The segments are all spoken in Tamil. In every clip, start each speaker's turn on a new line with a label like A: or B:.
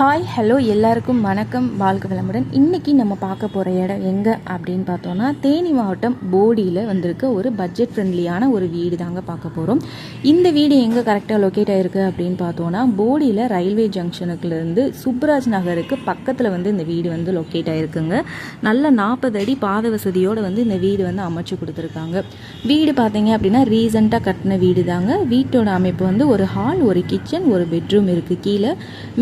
A: ஹாய் ஹலோ எல்லாருக்கும் வணக்கம். வாழ்க வளமுடன். இன்றைக்கி நம்ம பார்க்க போகிற இடம் எங்கே அப்படின்னு பார்த்தோன்னா தேனி மாவட்டம் போடியில் வந்திருக்க ஒரு பட்ஜெட் ஃப்ரெண்ட்லியான ஒரு வீடு தாங்க பார்க்க போகிறோம் இந்த வீடு எங்கே கரெக்டாக லொக்கேட் ஆகிருக்கு அப்படின்னு பார்த்தோன்னா போடியில் ரயில்வே ஜங்ஷனுக்குலேருந்து சுப்ராஜ் நகருக்கு பக்கத்தில் வந்து இந்த வீடு வந்து லொக்கேட் ஆகிருக்குங்க நல்ல நாற்பது அடி பாத வசதியோடு வந்து இந்த வீடு வந்து அமைச்சு கொடுத்துருக்காங்க. வீடு பார்த்தீங்க அப்படின்னா ரீசெண்டாக கட்டின வீடு தாங்க வீட்டோட அமைப்பு வந்து ஒரு ஹால் ஒரு கிச்சன் ஒரு பெட்ரூம் இருக்குது கீழே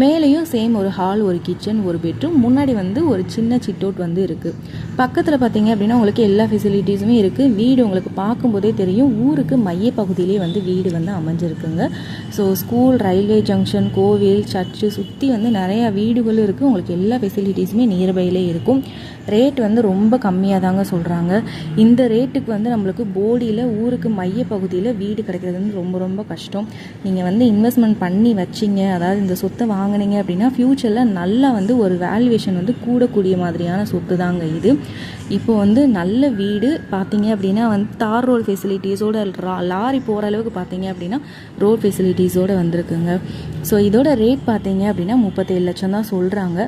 A: மேலேயும் சேம் ஒரு ஹால் ஒரு கிச்சன் ஒரு பெட்ரூம் முன்னாடி வந்து ஒரு சின்ன சிட்டவுட் வந்து இருக்குது பக்கத்தில் பார்த்தீங்க அப்படின்னா உங்களுக்கு எல்லா ஃபெசிலிட்டிஸுமே இருக்குது வீடு உங்களுக்கு பார்க்கும்போதே தெரியும். ஊருக்கு மையப்பகுதியிலே வந்து வீடு வந்து அமைஞ்சிருக்குங்க. ஸோ ஸ்கூல் ரயில்வே ஜங்ஷன் கோவில் சர்ச்சு சுற்றி வந்து நிறையா வீடுகளும் இருக்குது உங்களுக்கு எல்லா ஃபெசிலிட்டிஸுமே நியர்பைலே இருக்கும். ரேட் வந்து ரொம்ப கம்மியாக தாங்க சொல்கிறாங்க இந்த ரேட்டுக்கு வந்து நம்மளுக்கு போடியில் ஊருக்கு மைய பகுதியில் வீடு கிடைக்கிறது வந்து ரொம்ப ரொம்ப கஷ்டம். நீங்கள் வந்து இன்வெஸ்ட்மெண்ட் பண்ணி வச்சிங்க அதாவது இந்த சொத்தை வாங்கினீங்க அப்படின்னா ஃப்யூச்சரில் நல்லா வந்து ஒரு வேல்யூவேஷன் வந்து கூடக்கூடிய மாதிரியான சொத்து தாங்க இது. இப்போ வந்து நல்ல வீடு பார்த்தீங்க அப்படின்னா வந்து தார் ரோல் ஃபெசிலிட்டிஸோட லாரி போகிற அளவுக்கு பார்த்தீங்க அப்படின்னா ரோட் ஃபெசிலிட்டிஸோடு வந்திருக்குங்க. ஸோ இதோட ரேட் பார்த்தீங்க அப்படின்னா முப்பத்தேழு லட்சம் தான் சொல்கிறாங்க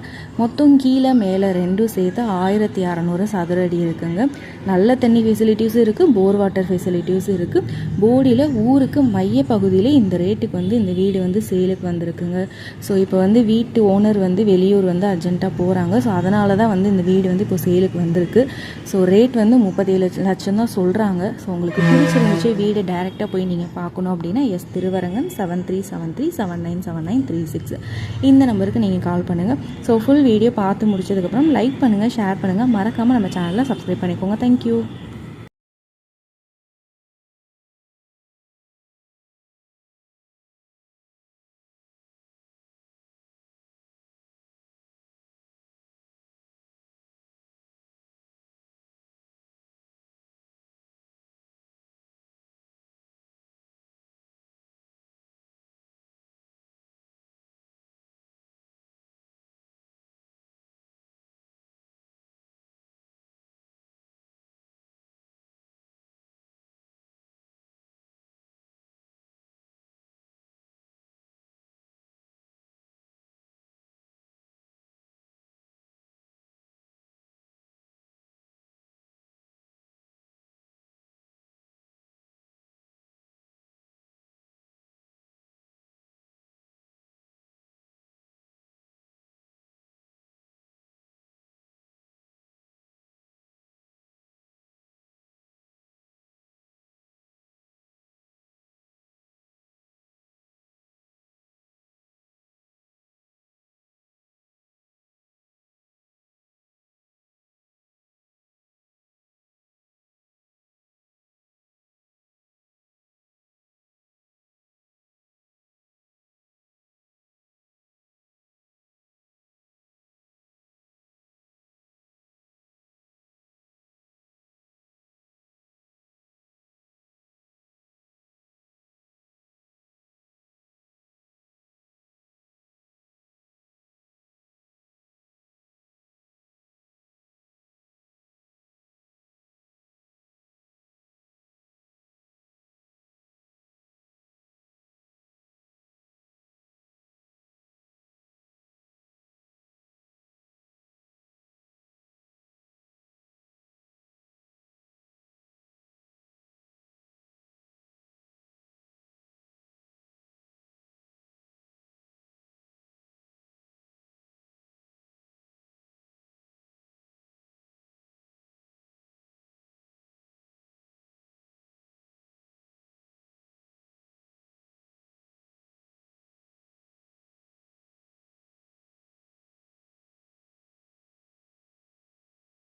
A: மொத்தம் கீழே மேலே ரெண்டும் சேர்த்து ஆயிரத்தி அறநூறு சதுர அடி இருக்குங்க. நல்ல தண்ணி ஃபெசிலிட்டிஸும் இருக்குது போர் வாட்டர் ஃபெசிலிட்டிஸும் இருக்குது போடியில் ஊருக்கு மைய பகுதியில் இந்த ரேட்டுக்கு வந்து இந்த வீடு வந்து சேலுக்கு வந்திருக்குங்க. ஸோ இப்போ வந்து வீட்டு ஓனர் வந்து வெளியூர் வந்து அர்ஜென்ட்டாக போகிறாங்க ஸோ அதனால தான் வந்து இந்த வீடு வந்து இப்போ சேலுக்கு வந்திருக்கு. ஸோ ரேட் வந்து முப்பத்தேழு லட்சம் தான் சொல்கிறாங்க ஸோ உங்களுக்கு பிடிச்சிருந்துச்சு வீடு டைரெக்டாக போய் நீங்கள் பார்க்கணும் அப்படின்னா S Thiruvarangan seven three seven three seven nine seven nine three six இந்த நம்பருக்கு நீங்கள் கால் பண்ணுங்கள் ஸோ ஃபுல் வீடியோ பார்த்து முடிச்சதுக்கப்புறம் லைக் பண்ணுங்கள் ஷேர் பண்ணுங்கள் மறக்காமல் நம்ம சேனலில் சப்ஸ்கிரைப் பண்ணிக்கோங்க. தேங்க்யூ